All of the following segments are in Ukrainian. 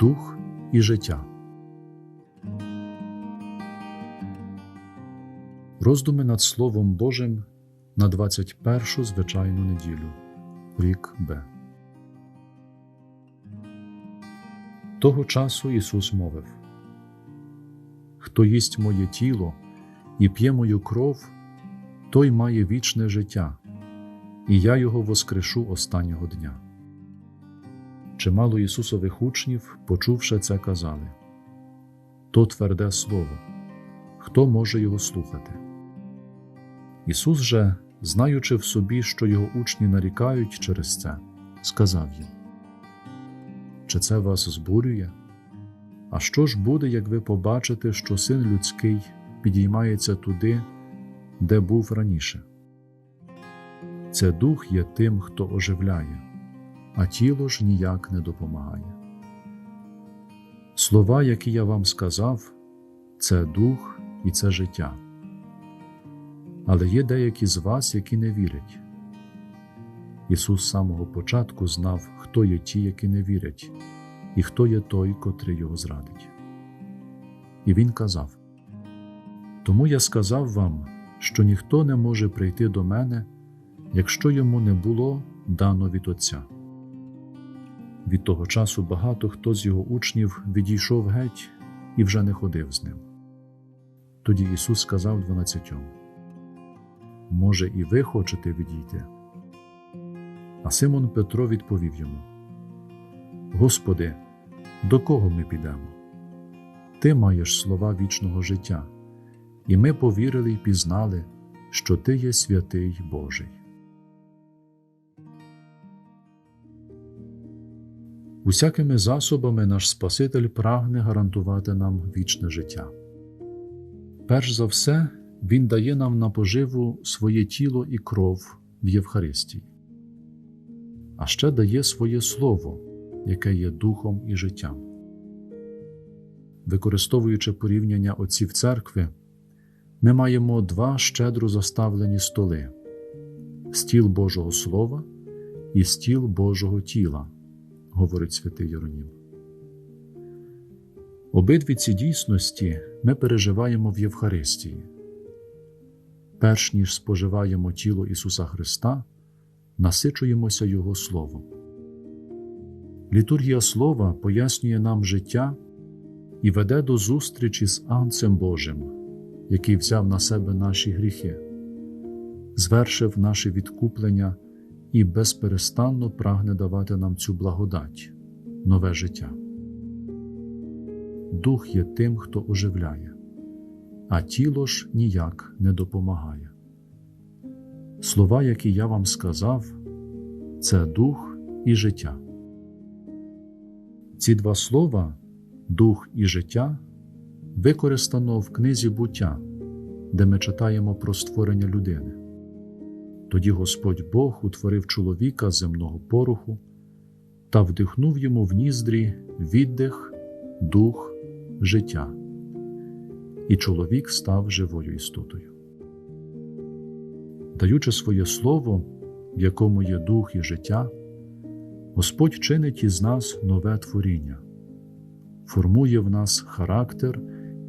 Дух і життя. Роздуми над Словом Божим на 21 звичайну неділю. Рік Б. Того часу Ісус мовив: Хто їсть моє тіло і п'є мою кров, той має вічне життя, і я його воскрешу останнього дня. Чимало Ісусових учнів, почувши це, казали То тверде слово, хто може його слухати? Ісус же, знаючи в собі, що його учні нарікають через це, сказав їм Чи це вас збурює? А що ж буде, як ви побачите, що син людський підіймається туди, де був раніше? Це дух є тим, хто оживляє а тіло ж ніяк не допомагає. Слова, які я вам сказав, це дух і це життя. Але є деякі з вас, які не вірять. Ісус з самого початку знав, хто є ті, які не вірять, і хто є той, котрий його зрадить. І Він казав: Тому я сказав вам, що ніхто не може прийти до мене, якщо йому не було дано від Отця. Від того часу багато хто з його учнів відійшов геть і вже не ходив з ним. Тоді Ісус сказав дванадцятьом: Може, і ви хочете відійти? А Симон Петро відповів йому: Господи, до кого ми підемо? Ти маєш слова вічного життя, і ми повірили й пізнали, що Ти є святий Божий. Усякими засобами наш Спаситель прагне гарантувати нам вічне життя. Перш за все, Він дає нам на поживу своє тіло і кров в Євхаристії, а ще дає своє Слово, яке є духом і життям. Використовуючи порівняння отців церкви, ми маємо два щедро заставлені столи стіл Божого Слова і стіл Божого тіла говорить святий Єронім. Обидві ці дійсності ми переживаємо в Євхаристії. Перш ніж споживаємо тіло Ісуса Христа, насичуємося Його Словом. Літургія Слова пояснює нам життя і веде до зустрічі з Анцем Божим, який взяв на себе наші гріхи, звершив наше відкуплення і безперестанно прагне давати нам цю благодать, нове життя. Дух є тим, хто оживляє, а тіло ж ніяк не допомагає. Слова, які я вам сказав, це дух і життя. Ці два слова, дух і життя, використано в книзі буття, де ми читаємо про створення людини. Тоді Господь Бог утворив чоловіка земного пороху та вдихнув йому в ніздрі віддих, дух, життя, і чоловік став живою істотою. Даючи своє слово, в якому є дух і життя, Господь чинить із нас нове творіння, формує в нас характер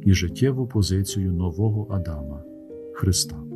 і життєву позицію нового Адама, Христа.